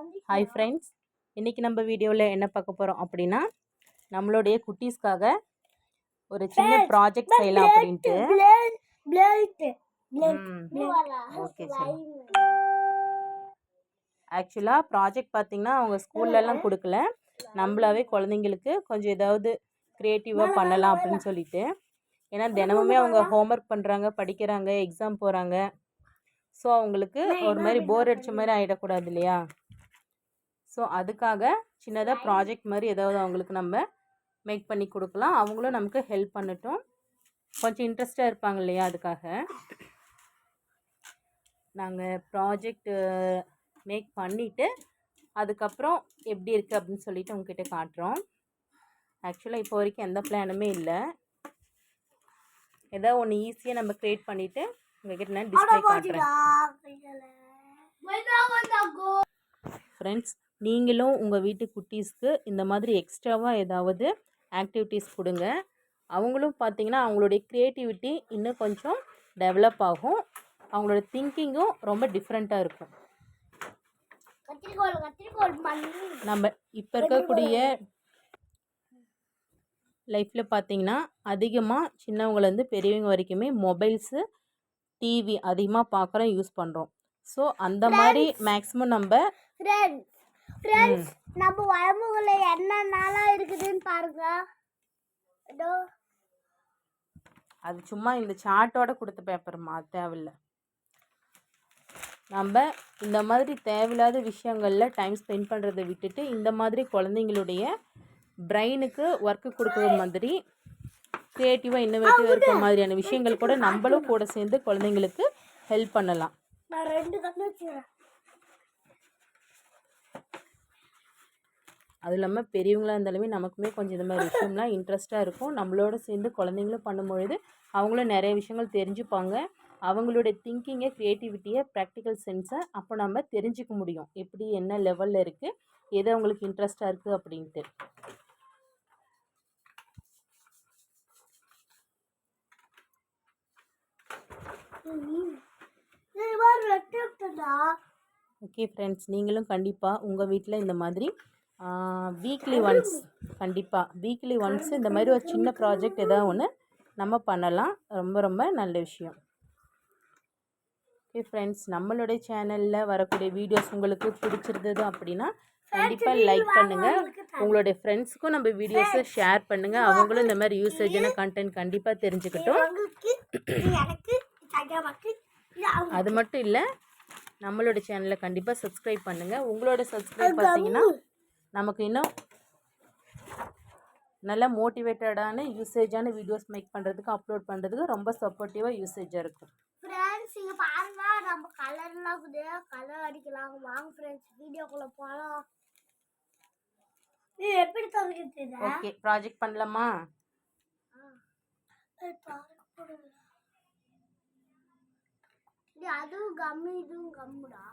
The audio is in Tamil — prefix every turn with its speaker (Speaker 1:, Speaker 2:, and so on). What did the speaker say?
Speaker 1: ஹாய் ஃப்ரெண்ட்ஸ் இன்றைக்கி நம்ம வீடியோவில் என்ன பார்க்க போகிறோம் அப்படின்னா நம்மளுடைய குட்டீஸ்க்காக ஒரு சின்ன ப்ராஜெக்ட் செய்யலாம் அப்படின்ட்டு. ஓகே சரி. ஆக்சுவலாக ப்ராஜெக்ட் பார்த்திங்கன்னா அவங்க ஸ்கூல்லலாம் கொடுக்கல. நம்மளாவே குழந்தைங்களுக்கு கொஞ்சம் ஏதாவது க்ரியேட்டிவாக பண்ணலாம் அப்படின்னு சொல்லிட்டு. ஏன்னா தினமுமே அவங்க ஹோம்ஒர்க் பண்ணுறாங்க படிக்கிறாங்க எக்ஸாம் போகிறாங்க ஸோ அவங்களுக்கு ஒரு மாதிரி போர் அடித்த மாதிரி ஆகிடக்கூடாது இல்லையா? ஸோ அதுக்காக சின்னதாக ப்ராஜெக்ட் மாதிரி ஏதாவது அவங்களுக்கு நம்ம மேக் பண்ணி கொடுக்கலாம். அவங்களும் நமக்கு ஹெல்ப் பண்ணட்டும். கொஞ்சம் இன்ட்ரெஸ்டாக இருப்பாங்க இல்லையா அதுக்காக. நாங்கள் ப்ராஜெக்ட் மேக் பண்ணிவிட்டு அதுக்கப்புறம் எப்படி இருக்குது அப்படின்னு சொல்லிட்டு உங்ககிட்ட காட்டுறோம். ஆக்சுவலாக இப்போ வரைக்கும் எந்த பிளானுமே இல்லை. ஏதோ ஒன்று ஈஸியாக நம்ம க்ரியேட் பண்ணிவிட்டு உங்ககிட்ட நான் டிஸ்பிளே காட்டுறேன். ஃப்ரெண்ட்ஸ் நீங்களும் உங்கள் வீட்டு குட்டீஸ்க்கு இந்த மாதிரி எக்ஸ்ட்ராவாக ஏதாவது ஆக்டிவிட்டீஸ் கொடுங்க. அவங்களும் பார்த்தீங்கன்னா அவங்களுடைய க்ரியேட்டிவிட்டி இன்னும் கொஞ்சம் டெவலப் ஆகும். அவங்களோட திங்கிங்கும் ரொம்ப டிஃப்ரெண்ட்டாக இருக்கும். நம்ம இப்போ இருக்கக்கூடிய லைஃப்பில் பார்த்தீங்கன்னா அதிகமாக சின்னவங்கலேருந்து பெரியவங்க வரைக்குமே மொபைல்ஸு டிவி அதிகமாக பார்க்குறோம் யூஸ் பண்ணுறோம் ஸோ அந்த மாதிரி மேக்ஸிமம் நம்ம
Speaker 2: ஃப்ரெண்ட்ஸ் நம்ம உடம்புக்குள்ள என்னென்னலாம் இருக்குதுன்னு பாருங்க. இதோ.
Speaker 1: அது சும்மா இந்த சார்ட்டோட கொடுத்த பேப்பர்மா தேவையில்ல. நம்ம இந்த மாதிரி தேவையில்லாத விஷயங்களில் டைம் ஸ்பெண்ட் பண்ணுறதை விட்டுட்டு இந்த மாதிரி குழந்தைங்களுடைய பிரெயினுக்கு ஒர்க்கு கொடுக்குற மாதிரி க்ரியேட்டிவாக இன்னோவேட்டிவாக இருக்கிற மாதிரியான விஷயங்கள் கூட நம்மளும் கூட சேர்ந்து குழந்தைங்களுக்கு ஹெல்ப் பண்ணலாம்.
Speaker 2: நான் ரெண்டு கண்ணு வச்சுக்கிறேன்
Speaker 1: அது இல்லாமல் பெரியவங்களாக இருந்தாலுமே நமக்குமே கொஞ்சம் இந்த மாதிரி விஷயம்லாம் இன்ட்ரெஸ்ட்டாக இருக்கும். நம்மளோட சேர்ந்து குழந்தைங்களும் பண்ணும்பொழுது அவங்களும் நிறைய விஷயங்கள் தெரிஞ்சுப்பாங்க. அவங்களுடைய திங்கிங்கை க்ரியேட்டிவிட்டியை ப்ராக்டிக்கல் சென்ஸை அப்போ நம்ம தெரிஞ்சுக்க முடியும். எப்படி என்ன லெவலில் இருக்குது எது அவங்களுக்கு இன்ட்ரெஸ்ட்டாக இருக்குது அப்படின்ட்டு. ஓகே ஃப்ரெண்ட்ஸ் நீங்களும் கண்டிப்பாக உங்கள் வீட்டில் இந்த மாதிரி வீக்லி ஒன்ஸ் கண்டிப்பாக வீக்லி ஒன்ஸ் இந்த மாதிரி ஒரு சின்ன ப்ராஜெக்ட் ஏதாவது ஒன்று நம்ம பண்ணலாம். ரொம்ப ரொம்ப நல்ல விஷயம். ஓகே ஃப்ரெண்ட்ஸ் நம்மளுடைய சேனலில் வரக்கூடிய வீடியோஸ் உங்களுக்கு பிடிச்சிருந்தது அப்படின்னா கண்டிப்பாக லைக் பண்ணுங்கள் உங்களுடைய ஃப்ரெண்ட்ஸுக்கும் நம்ம வீடியோஸை ஷேர் பண்ணுங்கள் அவங்களும் இந்த மாதிரி யூசேஜான கண்டென்ட் கண்டிப்பாக தெரிஞ்சுக்கட்டும். அது மட்டும் இல்லை நம்மளோட சேனலை கண்டிப்பாக சப்ஸ்கிரைப் பண்ணுங்கள் உங்களோட சப்ஸ்கிரைப் பார்த்தீங்கன்னா நமக்கு இன்னும் நல்ல மோட்டிவேட்டடான யூசேஜான வீடியோஸ் மேக் பண்ணுறதுக்கு அப்லோட் பண்ணுறதுக்கு ரொம்ப சப்போர்ட்டிவாக யூசேஜாக இருக்கும்
Speaker 2: ஃப்ரெண்ட்ஸ் இங்க பாருங்க. நம்ம கலர்லாம் கலர் அடிக்கலாம். வாங்க ஃப்ரெண்ட்ஸ் வீடியோக்குள்ள போகலாம் எப்படி இதை?
Speaker 1: ஓகே ப்ராஜெக்ட் பண்ணலாமா?
Speaker 2: அதுவும் கம்மு இதுவும் கம்முடா